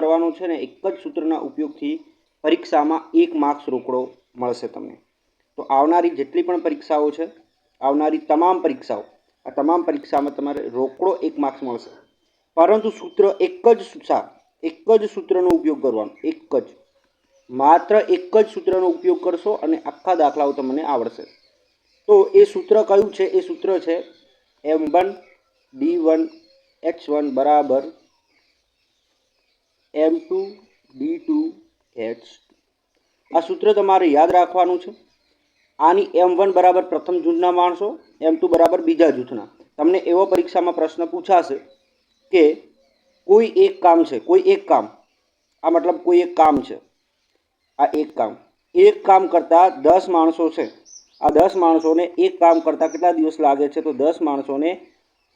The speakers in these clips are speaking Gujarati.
કરવાનો છે ને, એક જ સૂત્રના ઉપયોગથી પરીક્ષામાં એક માર્ક્સ રોકડો મળશે તમને. તો આવનારી જેટલી પણ પરીક્ષાઓ છે, આવનારી તમામ પરીક્ષાઓ, આ તમામ પરીક્ષામાં તમારે રોકડો એક માર્ક્સ મળશે. પરંતુ સૂત્ર એક જ સા એક જ સૂત્રનો ઉપયોગ કરવાનો, એક જ. માત્ર એક જ સૂત્રનો ઉપયોગ કરશો અને આખા દાખલાઓ તમને આવડશે. તો એ સૂત્ર કયું છે? એ સૂત્ર છે, M one, D one, H one, બરાબર. M two D two H આ સૂત્ર તમારે યાદ રાખવાનું છે. આની એમ વન બરાબર પ્રથમ જૂથના માણસો એમ ટુ બરાબર બીજા જૂથના. તમને એવો પરીક્ષામાં પ્રશ્ન પૂછાશે કે કોઈ એક કામ છે, કોઈ એક કામ. આ મતલબ કોઈ એક કામ છે. આ એક કામ. એક કામ કરતાં દસ માણસો છે. આ દસ માણસોને એક કામ કરતાં કેટલા દિવસ લાગે છે? તો દસ માણસોને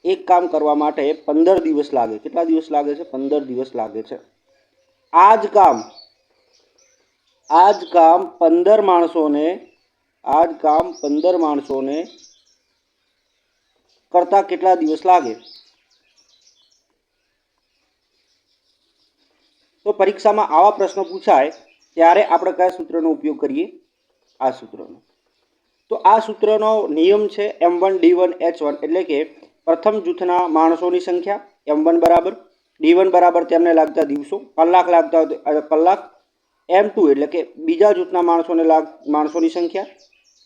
એક કામ કરવા માટે પંદર દિવસ લાગે. કેટલા દિવસ લાગે છે? પંદર દિવસ લાગે છે. આ જ કામ આ જ કામ પંદર માણસોને આ જ કામ પંદર માણસોને કરતાં કેટલા દિવસ લાગે? તો પરીક્ષામાં આવા પ્રશ્નો પૂછાય, ત્યારે આપણે કયા સૂત્રનો ઉપયોગ કરીએ? આ સૂત્રનો. તો આ સૂત્રનો નિયમ છે M one D one H one એટલે કે પ્રથમ જૂથના માણસોની સંખ્યા એમ વન બરાબર. ડી વન બરાબર તેમને લાગતા દિવસો, કલાક લાગતા કલાક. એમ ટુ એટલે કે બીજા જૂથના માણસોને લાગ, માણસોની સંખ્યા,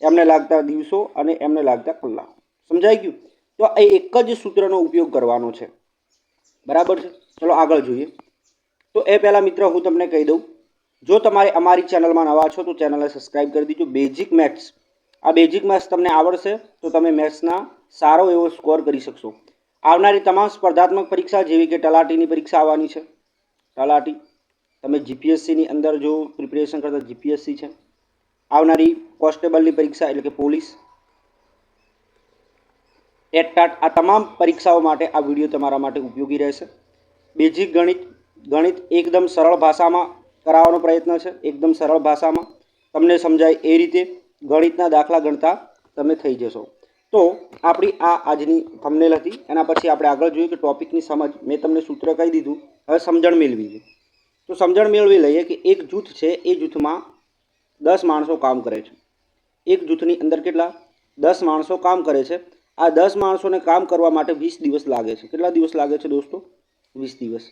એમને લાગતા દિવસો અને એમને લાગતા કલાક. સમજાઈ ગયું? તો એ એક જ સૂત્રનો ઉપયોગ કરવાનો છે. બરાબર છે? ચલો આગળ જોઈએ. તો એ પહેલાં મિત્ર, હું તમને કહી દઉં. જો તમારે અમારી ચેનલમાં નવા છો તો ચેનલને સબસ્ક્રાઈબ કરી દીજો. બેઝિક મેથ્સ આ બેઝિક મેથ્સ તમને આવડશે તો તમે મેથ્સના સારો એવો સ્કોર કરી શકશો. આવનારી તમામ સ્પર્ધાત્મક પરીક્ષા જેવી કે તલાટીની પરીક્ષા આવવાની છે. તલાટી, તમે જીપીએસસીની અંદર જો પ્રિપેરેશન કરતા જીપીએસસી છે. આવનારી કોન્સ્ટેબલની પરીક્ષા એટલે કે પોલીસ. ટેટટાટ આ તમામ પરીક્ષાઓ માટે આ વીડિયો તમારા માટે ઉપયોગી રહેશે. બેઝિક ગણિત ગણિત એકદમ સરળ ભાષામાં કરાવવાનો પ્રયત્ન છે. એકદમ સરળ ભાષામાં. તમને સમજાય એ રીતે ગણિતના દાખલા ગણતા તમે થઈ જશો. તો આપણી આ આજની થંબનેલ હતી. એના પછી આપણે આગળ જોયું કે ટોપિકની સમજ, મેં તમને સૂત્ર કહી દીધું. હવે સમજણ મેળવી છે તો સમજણ મેળવી લઈએ કે એક જૂથ છે, એ જૂથમાં દસ માણસો કામ કરે છે. એક જૂથની અંદર કેટલા? દસ માણસો કામ કરે છે. આ દસ માણસોને કામ કરવા માટે વીસ દિવસ લાગે છે. કેટલા દિવસ લાગે છે દોસ્તો? વીસ દિવસ.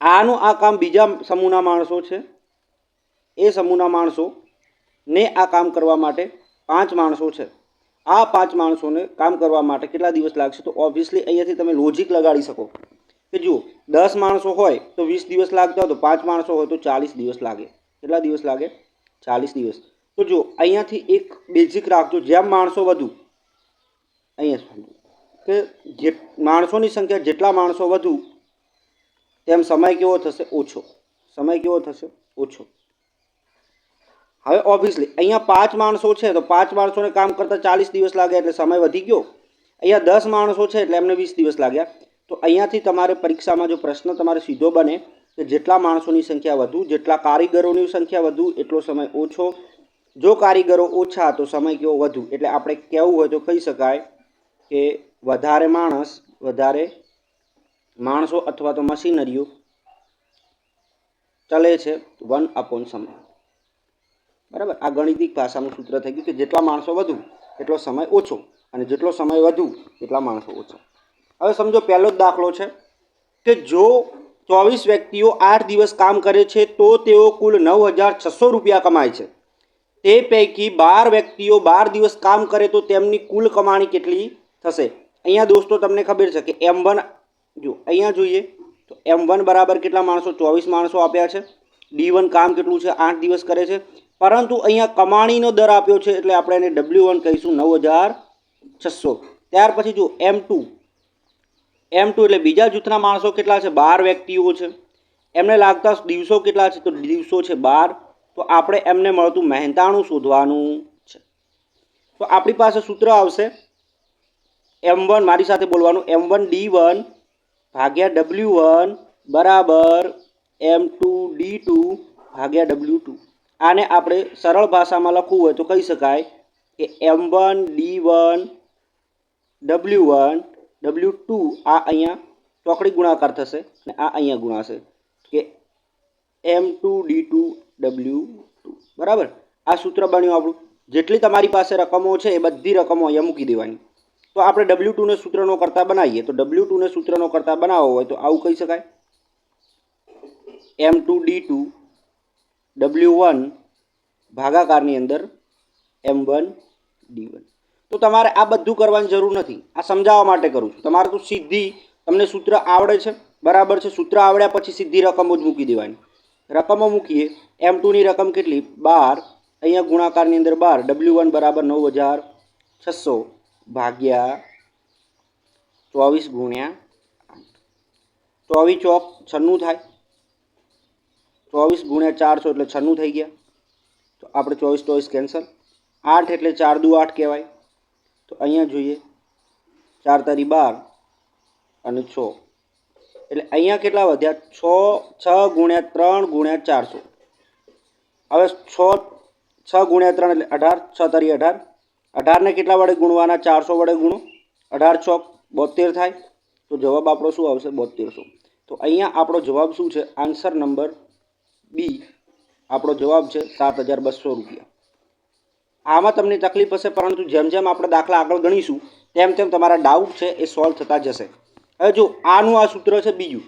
આનું આ કામ બીજા સમૂહના માણસો છે. એ સમૂહના માણસો ને આ કામ કરવા માટે પાંચ માણસો છે. આ પાંચ માણસોને કામ કરવા માટે કેટલા દિવસ લાગશે? તો ઓબ્વિયસલી અહીંયાથી તમે લોજિક લગાડી શકો. કે જુઓ, દસ માણસો હોય તો વીસ દિવસ લાગતા હોય, તો પાંચ માણસો હોય તો ચાલીસ દિવસ લાગે. કેટલા દિવસ લાગે? ચાલીસ દિવસ. તો જુઓ, અહીંયાથી એક બેઝિક રાખજો, જેમ માણસો વધુ. અહીંયા કે જે માણસોની સંખ્યા જેટલા માણસો વધુ, તેમ સમય કેવો થશે? ઓછો. સમય કેવો થશે? ઓછો. હવે ઓબ્વિયસલી અહીંયા પાંચ માણસો છે તો પાંચ માણસોને કામ કરતાં ચાલીસ દિવસ લાગે એટલે સમય વધી ગયો. અહીંયા દસ માણસો છે એટલે એમને વીસ દિવસ લાગ્યા. તો અહીંયાથી તમારે પરીક્ષામાં જો પ્રશ્ન તમારે સીધો બને કે જેટલા માણસોની સંખ્યા વધુ, જેટલા કારીગરોની સંખ્યા વધુ, એટલો સમય ઓછો. જો કારીગરો ઓછા, તો સમય કેવો વધુ? એટલે આપણે કહેવું હોય તો કહી શકાય કે વધારે માણસ, વધારે માણસો અથવા તો મશીનરીઓ ચલે છે વન અપોન સમય. બરાબર? આ ગણિતિક ભાષાનું સૂત્ર થઈ ગયું કે જેટલા માણસો વધુ, એટલો સમય ઓછો. અને જેટલો સમય વધુ, એટલા માણસો ઓછા. હવે સમજો, પહેલો જ દાખલો છે કે જો ચોવીસ વ્યક્તિઓ આઠ દિવસ કામ કરે છે, તો તેઓ કુલ નવ હજાર છસો રૂપિયા કમાય છે. તે પૈકી બાર વ્યક્તિઓ બાર દિવસ કામ કરે તો તેમની કુલ કમાણી કેટલી થશે? અહીંયા દોસ્તો, તમને ખબર છે કે એમ વન જો અહીંયા જોઈએ. તો એમ વન બરાબર કેટલા માણસો? ચોવીસ માણસો આપ્યા છે. ડી વન કામ કેટલું છે? આઠ દિવસ કરે છે. પરંતુ અહીંયા કમાણીનો દર આપ્યો છે એટલે આપણે એને ડબલ્યુ વન કહીશું નવ હજાર છસો. ત્યાર પછી જો એમ ટુ એમ ટુ એટલે બીજા જૂથના માણસો કેટલા છે? બાર વ્યક્તિઓ છે. એમને લાગતા દિવસો કેટલા છે? તો દિવસો છે બાર. તો આપણે એમને મળતું મહેનતાણું શોધવાનું છે. તો આપણી પાસે સૂત્ર આવશે. એમ વન મારી સાથે બોલવાનું. એમ વન ડી વન ભાગ્યા ડબલ્યુ વન બરાબર એમ ટુ ડી ટુ ભાગ્યા ડબલ્યુ ટુ આને આપણે સરળ ભાષામાં લખવું હોય તો કહી શકાય કે M one D one W one W two આ અહીંયા ચોકડી ગુણાકાર થશે અને આ અહીંયા ગુણાશે કે M two D two W two બરાબર? આ સૂત્ર બન્યું આપણું. જેટલી તમારી પાસે રકમો છે એ બધી રકમો અહીંયા મૂકી દેવાની. તો આપણે ડબલ્યુ ટુને સૂત્રનો કરતા બનાવીએ. તો ડબલ્યુ ટુને સૂત્રનો કરતા બનાવવો હોય તો આવું કહી શકાય. M two D two W one ભાગાકારની અંદર એમ વન ડી વન તો તમારે આ બધું કરવાની જરૂર નથી. આ સમજાવવા માટે કરું છું. તમારે તો સીધી તમને સૂત્ર આવડે છે. બરાબર છે? સૂત્ર આવડ્યા પછી સીધી રકમો જ મૂકી દેવાની. રકમો મૂકીએ. એમ ટુની રકમ કેટલી? બાર. અહીંયા ગુણાકારની અંદર બાર. ડબલ્યુ વન બરાબર નવ હજાર છસો ભાગ્યા ચોવીસ ગુણ્યા ચોવીસ ચોક છન્નું થાય. ચોવીસ ગુણ્યા ચારસો એટલે છન્નું થઈ ગયા. તો આપણે ચોવીસ ચોવીસ કેન્સલ આઠ એટલે ચાર દુ આઠ કહેવાય. તો અહીંયા જોઈએ, ચાર તારી બાર અને છ. એટલે અહીંયા કેટલા વધ્યા? છ છ ગુણ્યા ત્રણ ગુણ્યા ચારસો. હવે છ છ ગુણ્યા ત્રણ એટલે અઢાર, છ તારી અઢાર. અઢારને કેટલા વડે ગુણવાના? ચારસો વડે ગુણો. અઢાર, છ બોતેર થાય. તો જવાબ આપણો શું આવશે? બોતેરસો તો અહીંયા આપણો જવાબ શું છે? આન્સર નંબર બી, આપણો જવાબ છે સાત હજાર બસો રૂપિયા. આમાં તમને તકલીફ હશે, પરંતુ જેમ જેમ આપણે દાખલા આગળ ગણીશું, તેમ તેમ તમારા ડાઉટ છે એ સોલ્વ થતા જશે. હવે જો આનું આ સૂત્ર છે બીજું,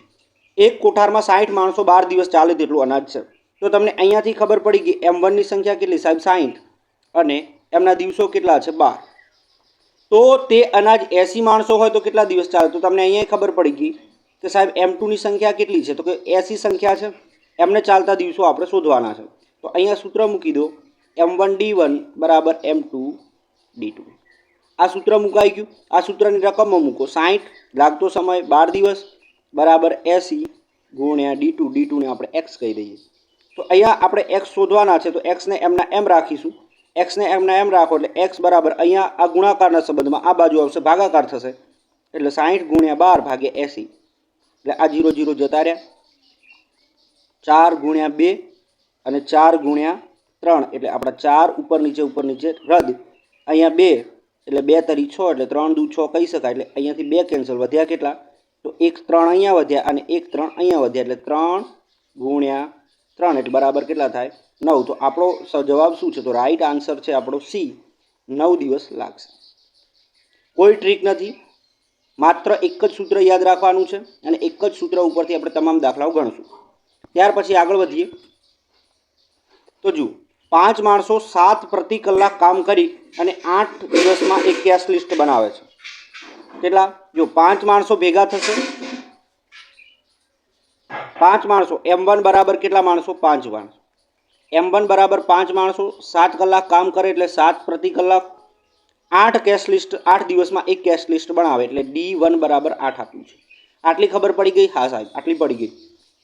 એક કોઠારમાં સાઠ માણસો બાર દિવસ ચાલે તેટલું અનાજ છે. તો તમને અહીંયાથી ખબર પડી કે એમ વનની સંખ્યા કેટલી સાહેબ સાઠ અને એમના દિવસો કેટલા છે બાર. તો તે અનાજ એંસી માણસો હોય તો કેટલા દિવસ ચાલે? તો તમને અહીંયા ખબર પડી ગઈ કે સાહેબ એમ ટુની સંખ્યા કેટલી છે? તો કે એંસી સંખ્યા છે. એમને ચાલતા દિવસો આપણે શોધવાના છે. તો અહીંયા સૂત્ર મૂકી દો. એમ વન ડી વન બરાબર એમ ટુ ડી ટુ આ સૂત્ર મુકાઈ ગયું. આ સૂત્રની રકમમાં મૂકો. સાઠ લાગતો સમય બાર દિવસ બરાબર એંસી ગુણ્યા ડી ટુ ડી ટુને આપણે એક્સ કહી દઈએ. તો અહીંયા આપણે એક્સ શોધવાના છે. તો એક્સને એમના એમ રાખીશું. એક્સને એમના એમ રાખો એટલે એક્સ બરાબર અહીંયા આ ગુણાકારના સંબંધમાં આ બાજુ આવશે. ભાગાકાર થશે. એટલે સાઠ ગુણ્યા બાર ભાગે એંસી. એટલે આ જીરો જીરો જતા રહ્યા. ચાર ગુણ્યા બે અને ચાર ગુણ્યા ત્રણ. એટલે આપણા ચાર ઉપર નીચે ઉપર નીચે રદ. અહીંયા બે, એટલે બે તરી છ, એટલે ત્રણ દુ છ કહી શકાય. એટલે અહીંયાથી બે કેન્સલ વધ્યા કેટલા? તો એક ત્રણ અહીંયા વધ્યા અને એક ત્રણ અહીંયા વધ્યા. એટલે ત્રણ ગુણ્યા ત્રણ. એટલે બરાબર કેટલા થાય? નવ. તો આપણો જવાબ શું છે? તો રાઈટ આન્સર છે આપણો સી. નવ દિવસ લાગશે. કોઈ ટ્રીક નથી. માત્ર એક જ સૂત્ર યાદ રાખવાનું છે અને એક જ સૂત્ર ઉપરથી આપણે તમામ દાખલાઓ ગણશું. ત્યાર પછી આગળ વધીએ. તો જુઓ, પાંચ માણસો સાત પ્રતિ કલાક કામ કરી અને આઠ દિવસમાં એક કેશ લિસ્ટ બનાવે છે. કેટલા? જો પાંચ માણસો ભેગા થશે. પાંચ માણસો, એમ વન બરાબર કેટલા માણસો? પાંચ માણસો એમ વન બરાબર પાંચ માણસો, સાત કલાક કામ કરે એટલે સાત પ્રતિ કલાક. આઠ કેશ લિસ્ટ, આઠ દિવસમાં એક કેશ લિસ્ટ બનાવે એટલે ડી વન બરાબર આઠ આપ્યું છે. આટલી ખબર પડી ગઈ? હા સાહેબ, આટલી પડી ગઈ.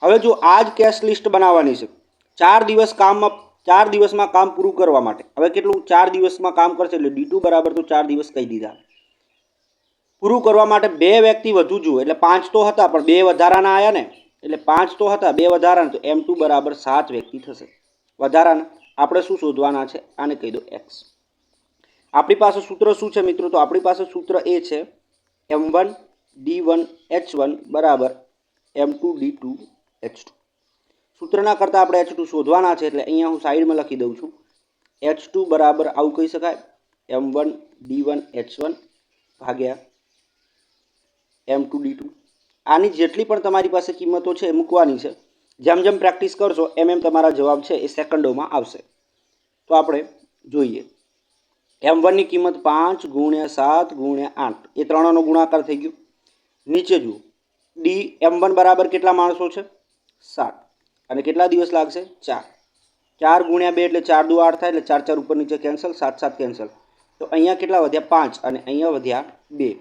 હવે જો આ જ કેશ લિસ્ટ બનાવવાની છે, ચાર દિવસ કામમાં ચાર દિવસમાં કામ પૂરું કરવા માટે. હવે કેટલું? ચાર દિવસમાં કામ કરશે એટલે ડી ટુ બરાબર તો ચાર દિવસ કહી દીધા. પૂરું કરવા માટે બે વ્યક્તિ વધુ જુઓ, એટલે પાંચ તો હતા, પણ બે વધારાના આવ્યા ને, એટલે પાંચ તો હતા, બે વધારાના, તો એમ ટુ બરાબર સાત વ્યક્તિ થશે. વધારાના. આપણે શું શોધવાના છે? આને કહી દો એક્સ આપણી પાસે સૂત્ર શું છે મિત્રો? તો આપણી પાસે સૂત્ર એ છે M one D one H one બરાબર M two D two H two સૂત્રના કરતાં આપણે એચ ટુ શોધવાના છે એટલે અહીંયા હું સાઈડમાં લખી દઉં છું. એચ ટુ બરાબર આવું કહી શકાય. M one D one H one ભાગ્યા એમ ટુ ડી ટુ આની જેટલી પણ તમારી પાસે કિંમતો છે એ મૂકવાની છે. જેમ જેમ પ્રેક્ટિસ કરશો એમ એમ તમારા જવાબ છે એ સેકન્ડોમાં આવશે. તો આપણે જોઈએ. એમ વનની કિંમત પાંચ ગુણ્યા સાત ગુણ્યા આઠ. એ ત્રણનો ગુણાકાર થઈ ગયો. નીચે જુઓ. ડી એમ વન બરાબર કેટલા માણસો છે? સાત. અને કેટલા દિવસ લાગશે? ચાર. ચાર ગુણ્યા બે એટલે ચાર દુ આઠ થાય એટલે ચાર ચાર ઉપર નીચે કેન્સલ સાત સાત કેન્સલ તો અહીંયા કેટલા વધ્યા? પાંચ અને અહીંયા વધ્યા બે.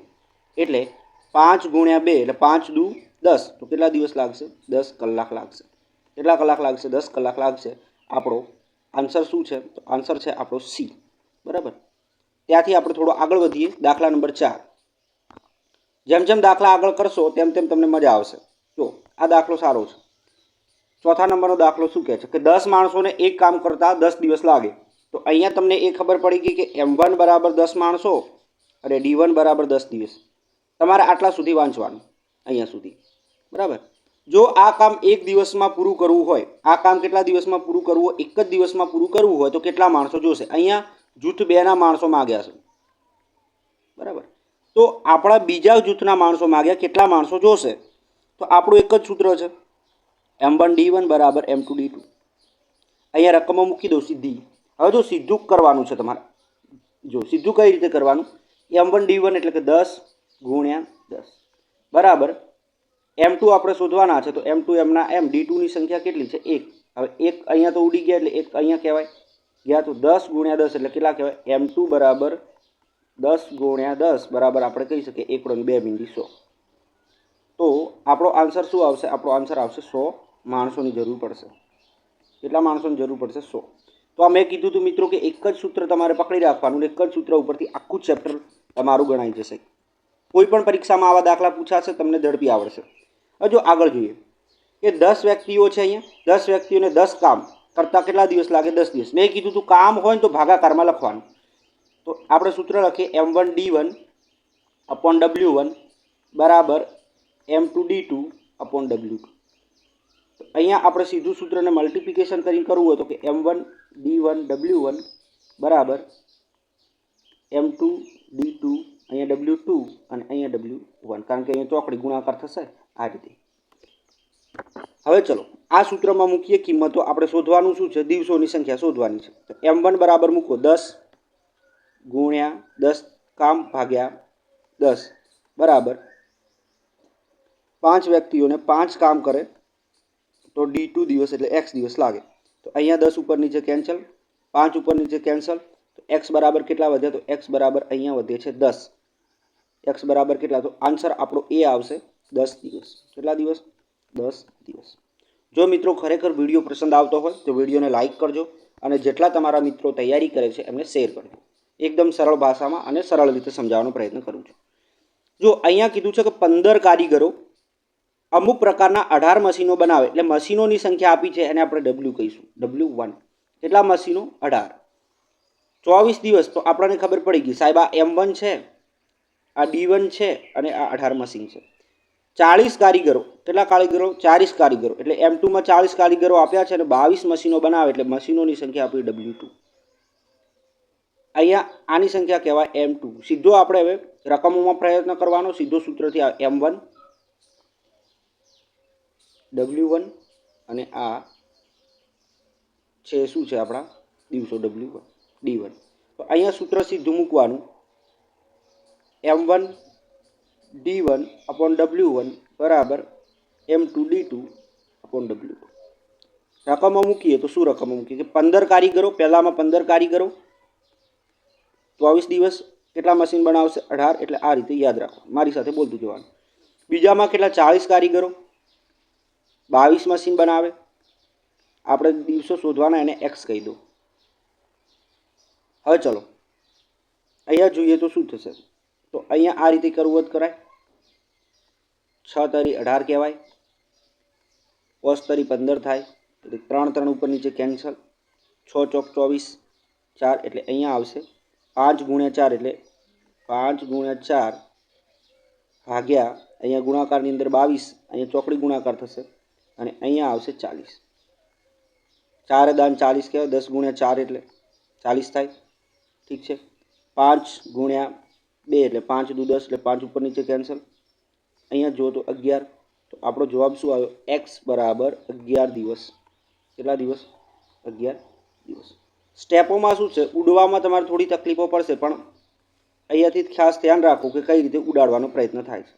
એટલે પાંચ ગુણ્યા બે એટલે પાંચ દુ દસ. તો કેટલા દિવસ લાગશે? દસ કલાક લાગશે. કેટલા કલાક લાગશે? દસ કલાક લાગશે. આપણો આન્સર શું છે? તો આન્સર છે આપણો સી. બરાબર? ત્યાંથી આપણે થોડો આગળ વધીએ. દાખલા નંબર ચાર. જેમ જેમ દાખલા આગળ કરશો, તેમ તેમ તમને મજા આવશે. જો, આ દાખલો સારો છે. ચોથા નંબરનો દાખલો શું કહે છે? કે દસ માણસોને એક કામ કરતાં દસ દિવસ લાગે. તો અહીંયા તમને એ ખબર પડી ગઈ કે એમ વન બરાબર દસ માણસો અને ડી વન બરાબર દસ દિવસ. તમારે આટલા સુધી વાંચવાનું, અહીંયા સુધી. બરાબર? જો આ કામ એક દિવસમાં પૂરું કરવું હોય, આ કામ કેટલા દિવસમાં પૂરું કરવું હોય? એક જ દિવસમાં પૂરું કરવું હોય તો કેટલા માણસો જોશે? અહીંયા જૂથ બેના માણસો માગ્યા છે. બરાબર? તો આપણા બીજા જૂથના માણસો માગ્યા, કેટલા માણસો જોશે? તો આપણું એક જ સૂત્ર છે. એમ વન ડી વન બરાબર એમ ટુ ડી ટુ અહીંયા રકમો મૂકી દો સીધી. હવે જો સીધું કરવાનું છે તમારે. જો સીધું કઈ રીતે કરવાનું? એમ વન ડી વન એટલે કે દસ ગુણ્યા દસ. બરાબર? એમ ટુ આપણે શોધવાના છે, તો એમ ટુ એમના એમ ડી ટુની સંખ્યા કેટલી છે? એક. હવે એક અહીંયા તો ઉડી ગયા એટલે એક અહીંયા કહેવાય. ગયા તો દસ ગુણ્યા દસ એટલે કેટલા કહેવાય? એમ ટુ બરાબર દસ ગુણ્યા દસ. બરાબર આપણે કહી શકીએ એકડો બે બિંદી સો. તો આપણો આન્સર શું આવશે? આપણો આન્સર આવશે સો. માણસોની જરૂર પડશે. કેટલા માણસોની જરૂર પડશે સો. તો આ મેં કીધું હતું મિત્રો કે એક જ સૂત્ર તમારે પકડી રાખવાનું એક જ સૂત્ર ઉપરથી આખું ચેપ્ટર તમારું ગણાઈ જશે. કોઈ પણ પરીક્ષામાં આવા દાખલા પૂછાશે, તમને ઝડપી આવડશે. હવે જો આગળ જોઈએ. કે દસ વ્યક્તિઓ છે અહીંયા. દસ વ્યક્તિઓને દસ કામ કરતાં કેટલા દિવસ લાગે? દસ દિવસ. મેં કીધું હતું કામ હોય ને તો ભાગાકારમાં લખવાનું. તો આપણે સૂત્ર લખીએ M one D one upon W one બરાબર M two D two upon W two અહીંયા આપણે સીધું સૂત્રને મલ્ટિપ્લિકેશન કરીને કરવું હોય તો કે M one D one W one બરાબર? એમ ટુ ડી ટુ અહીંયા ડબલ્યુ ટુ અને અહીંયા ડબલ્યુ વન કારણ કે અહીંયા ચોકડી ગુણાકાર થશે આ રીતે. હવે ચલો, આ સૂત્રમાં મૂકીએ કિંમતો. આપણે શોધવાનું શું છે? દિવસોની સંખ્યા શોધવાની છે. તો એમ વન બરાબર મૂકો દસ ગુણ્યા દસ કામ ભાગ્યા દસ. બરાબર? પાંચ વ્યક્તિઓને પાંચ કામ કરે તો ડી ટુ દિવસ એટલે એક્સ દિવસ લાગે. તો અહીંયા દસ ઉપર નીચે કેન્સલ પાંચ ઉપર નીચે કેન્સલ તો એક્સ બરાબર કેટલા વધે? તો એક્સ બરાબર અહીંયા વધે છે દસ. એક્સ બરાબર કેટલા? તો આન્સર આપણો એ આવશે દસ દિવસ. કેટલા દિવસ? દસ દિવસ. જો મિત્રો ખરેખર વીડિયો પસંદ આવતો હોય તો વિડીયોને લાઇક કરજો અને જેટલા તમારા મિત્રો તૈયારી કરે છે એમને શેર કરજો. એકદમ સરળ ભાષામાં અને સરળ રીતે સમજાવવાનો પ્રયત્ન કરું છું. જો અહીંયા કીધું છે કે પંદર કારીગરો અમુક પ્રકારના અઢાર મશીનો બનાવે, એટલે મશીનોની સંખ્યા આપી છે એને આપણે ડબલ્યુ કહીશું ડબલ્યુ વન કેટલા મશીનો? અઢાર. ચોવીસ દિવસ, તો આપણને ખબર પડી ગઈ, સાહેબ, આ એમ વન છે, આ ડી વન છે, અને આ અઢાર મશીન છે. ચાળીસ કારીગરો, કેટલા કારીગરો? ચાલીસ કારીગરો, એટલે એમ ટુમાં ચાલીસ કારીગરો આપ્યા છે અને બાવીસ મશીનો બનાવે, એટલે મશીનોની સંખ્યા આપી ડબલ્યુ ટુ અહીંયા આની સંખ્યા કહેવાય એમ ટુ સીધો આપણે હવે રકમોમાં પ્રયત્ન કરવાનો, સીધો સૂત્રથી એમ વન ડબલ્યુ વન અને આ છે શું છે આપણા? દિવસો ડબલ્યુ વન ડી વન તો અહીંયા સૂત્ર સીધું મૂકવાનું. M one D one upon W one બરાબર M two D two upon W રકમો મૂકીએ તો શું રકમો મૂકીએ? કે પંદર કારીગરો, પહેલામાં પંદર કારીગરો. ચોવીસ દિવસ કેટલા મશીન બનાવશે? અઢાર, એટલે આ રીતે યાદ રાખો. મારી સાથે બોલતું જવાનું. બીજામાં કેટલા? ચાળીસ કારીગરો. બાવીસ મશીન બનાવે. આપણે દિવસો શોધવાના, એને એક્સ કહી દો હવે ચલો. અહીંયા જોઈએ તો શું થશે? તો અહીંયા આ રીતે કરવું કરાય. છ તરી અઢાર કહેવાય. પોસ તરી પંદર થાય. એટલે ત્રણ ત્રણ ઉપર નીચે કેન્સલ છ ચોક ચોવીસ, ચાર એટલે અહીંયા આવશે. પાંચ ગુણ્યા ચાર એટલે પાંચ ગુણ્યા ચાર ભાગ્યા અહીંયા ગુણાકારની અંદર બાવીસ, અહીંયા ચોકડી ગુણાકાર થશે. અને અહીંયા આવશે ચાલીસ. ચાર દાન ચાલીસ કહેવાય, દસ ગુણ્યા ચાર એટલે ચાલીસ થાય. ઠીક છે? પાંચ ગુણ્યા બે એટલે પાંચ દુ દસ એટલે પાંચ ઉપર નીચે કેન્સલ અહીંયા જો તો અગિયાર. તો આપણો જવાબ શું આવ્યો? એક્સ બરાબર અગિયાર દિવસ. કેટલા દિવસ? અગિયાર દિવસ. સ્ટેપોમાં શું છે? ઉડવામાં તમારે થોડી તકલીફો પડશે, પણ અહીંયાથી ખાસ ધ્યાન રાખો કે કઈ રીતે ઉડાડવાનો પ્રયત્ન થાય છે.